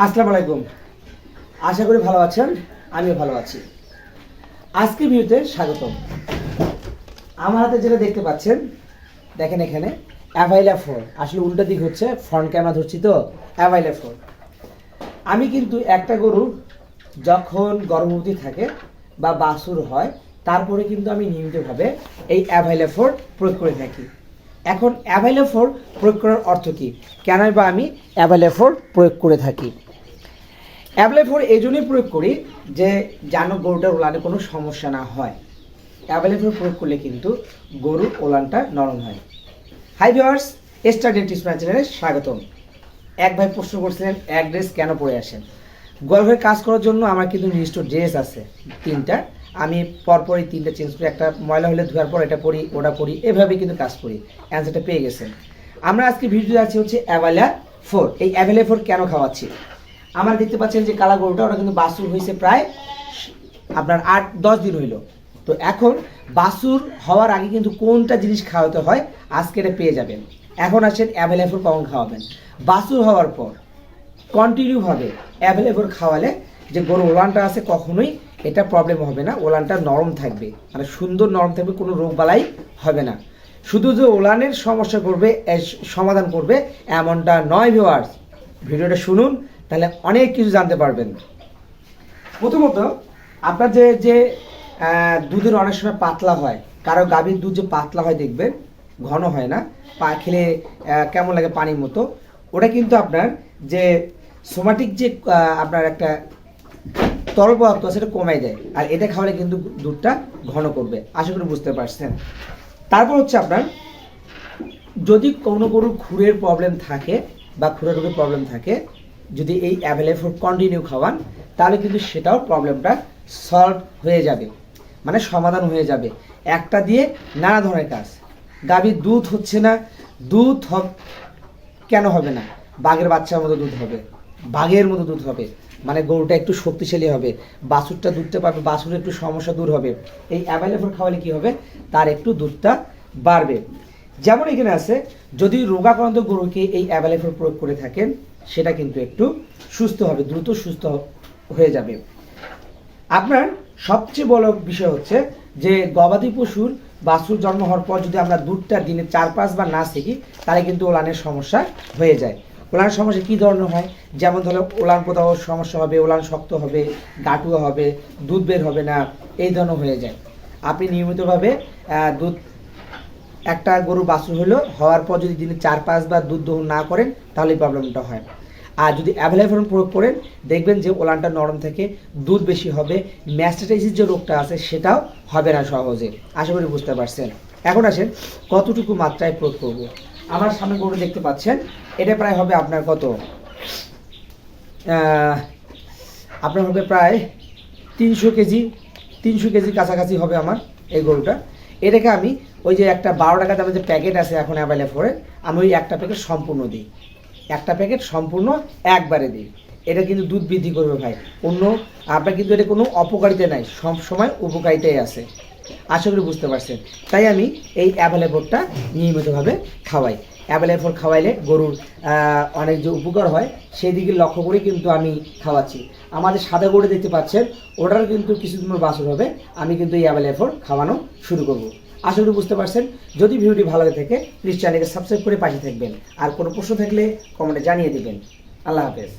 আসসালামু আলাইকুম। আশা করি ভালো আছেন, আমিও ভালো আছি। আজকে ভিডিওতে স্বাগতম। আমার হাতে যেটা দেখতে পাচ্ছেন, দেখেন এখানে অ্যাভাইলা ফোর আসলে উল্টো দিক হচ্ছে ফ্রন্ট ক্যামেরা ধরছি তো অ্যাভাইলা ফোর আমি কিন্তু একটা গরু যখন গর্ভবতী থাকে বা বাছুর হয়, তারপরে কিন্তু আমি নিয়মিতভাবে এই অ্যাভাইলা ফোর প্রয়োগ করে থাকি। এখন অ্যাভাইলা ফোর প্রয়োগ করার অর্থ কী? কেনই বা আমি অ্যাভাইলা ফোর প্রয়োগ করে থাকি? অ্যাভেলে ফোর এই জন্যই প্রয়োগ করি যে যেন গরুটার ওলানে কোনো সমস্যা না হয়। অ্যাভেলে ফোর প্রয়োগ করলে কিন্তু গরুর ওলানটা নরম হয়। হাই ভিওয়ার্স স্টার ডেন্টিস্ট স্বাগতম। এক ভাই প্রশ্ন করছিলেন এক ড্রেস কেন পরে আসেন গল্পের কাজ করার জন্য আমার কিন্তু নির্দিষ্ট ড্রেস আছে। তিনটা আমি পরপরই তিনটা চেঞ্জ করি। একটা ময়লা হলে ধোয়ার পর এটা পরি, ওটা পরি, এভাবে কিন্তু কাজ করি। অ্যান্সারটা পেয়ে গেছেন। আমরা আজকে ভিডিও আছে হচ্ছে অ্যাভালা ফোর এই অ্যাভেলে ফোর কেন খাওয়াচ্ছি? আমার দেখতে পাচ্ছেন যে কালা গরুটা, ওটা কিন্তু বাসুর হয়েছে প্রায় আপনার আট, দশ দিন হইল। তো এখন বাসুর হওয়ার আগে কিন্তু কোনটা জিনিস খাওয়াতে হয়, আজকে এটা পেয়ে যাবেন। এখন আসেন অ্যাভেলেবল কখন খাওয়াবেন? বাসুর হওয়ার পর। কন্টিনিউভাবে অ্যাভেলেবল খাওয়ালে যে গরু ওলানটা আছে কখনোই এটা প্রবলেম হবে না, ওলানটা নরম থাকবে। মানে সুন্দর নরম থাকবে, কোনো রোগ বালাই হবে না। শুধু যে ওলানের সমস্যা করবে সমাধান করবে, এমনটা নয় ভিওয়ার্স ভিডিওটা শুনুন, তাহলে অনেক কিছু জানতে পারবেন। প্রথমত, আপনার যে যে দুধের অনেক সময় পাতলা হয়, কারও গাভীর দুধ যে পাতলা হয় দেখবেন, ঘন হয় না, পা খেলে কেমন লাগে পানির মতো, ওটা কিন্তু আপনার যে সোমাটিক যে আপনার একটা তরল পদার্থ সেটা কমাই দেয়। আর এটা খাওয়ালে কিন্তু দুধটা ঘন করবে। আশা করি বুঝতে পারছেন। তারপর হচ্ছে আপনার, যদি কোনো গরুর খুরের প্রবলেম থাকে বা খুরের রোগের প্রবলেম থাকে, যদি এই অ্যাভেলেবল কন্টিনিউ খাওয়ান, তাহলে কিন্তু সেটাও প্রবলেমটা সলভ হয়ে যাবে। মানে সমাধান হয়ে যাবে। একটা দিয়ে নানা ধরনের কাজ। গাভীর দুধ হচ্ছে না, দুধ কেন হবে না? বাঘের বাচ্চার মতো দুধ হবে। বাঘের মতো দুধ হবে। মানে গরুটা একটু শক্তিশালী হবে, বাছুরটা দুধটা পাবে, বাছুরের একটু সমস্যা দূর হবে। এই অ্যাভেলেবল খাওয়ালে কি হবে? তার একটু দুধটা বাড়বে। যেমন এখানে আছে, যদি রোগাক্রান্ত গরুকে এই অ্যাভেলেবল প্রয়োগ করে থাকেন, সেটা কিন্তু একটু সুস্থ হবে, দ্রুত সুস্থ হয়ে যাবে। আপনার সবচেয়ে বড় বিষয় হচ্ছে যে, গবাদি পশুর বাছুর জন্ম হওয়ার পর যদি আমরা দুধটা দিনে চার পাঁচবার না শিখি, তাহলে কিন্তু ওলানের সমস্যা হয়ে যায়। ওলানের সমস্যা কী ধরনের হয়? যেমন ধরো, ওলান কোথাও সমস্যা হবে, ওলান শক্ত হবে গাটুয়া হবে, দুধ বের হবে না, এই ধরনের হয়ে যায়। আপনি নিয়মিতভাবে দুধ, একটা গরু বাছুর হলো, হওয়ার পর যদি দিনে চার পাঁচবার দুধ দহন না করেন, তাহলে প্রবলেমটা হয় আর যদি অ্যাভেলেবল প্রয়োগ করেন, দেখবেন যে ওলানটা নরম থেকে দুধ বেশি হবে ম্যাস্টাটাইসিস যে রোগটা আছে, সেটাও হবে না সহজে। আশা করি বুঝতে পারছেন। এখন আসেন, কতটুকু মাত্রায় প্রয়োগ করব? আমার সামনে গরু দেখতে পাচ্ছেন। এটা প্রায় হবে আপনার কত? আপনার হবে প্রায় তিনশো কেজি তিনশো কেজি কাছাকাছি হবে আমার এই গরুটা। এটাকে আমি ওই যে একটা বারো টাকা দামের যে প্যাকেট আছে এখন অ্যাভেলেবল আমি ওই একটা প্যাকেট সম্পূর্ণ দিই। একটা প্যাকেট সম্পূর্ণ একবারে দিই। এটা কিন্তু দুধ বৃদ্ধি করবে ভাই। অন্য, আপনার কিন্তু এটা কোনো অপকারিতা নাই। সব সময় উপকারিতাই আছে। আশা করি বুঝতে পারছেন। তাই আমি এই অ্যাভেলেবলটা নিয়মিতভাবে খাওয়াই। অ্যাভেলেবল খাওয়াইলে গরুর অনেক যে উপকার হয় সেই দিকে লক্ষ্য করে কিন্তু আমি খাওয়াচ্ছি। আমাদের সাদা গরু দেখতে পাচ্ছেন ওটার কিন্তু কিছুদিন বাছুর হবে। আমি কিন্তু এই অ্যাভেলেবল খাওয়ানো শুরু করব। আশা করি বুঝতে পারছেন। যদি ভিডিওটি ভালো লাগে থাকে প্লিজ চ্যানেলকে সাবস্ক্রাইব করে পাশে থাকবেন। আর কোনো প্রশ্ন থাকলে কমেন্টে জানিয়ে দেবেন। আল্লাহ হাফেজ।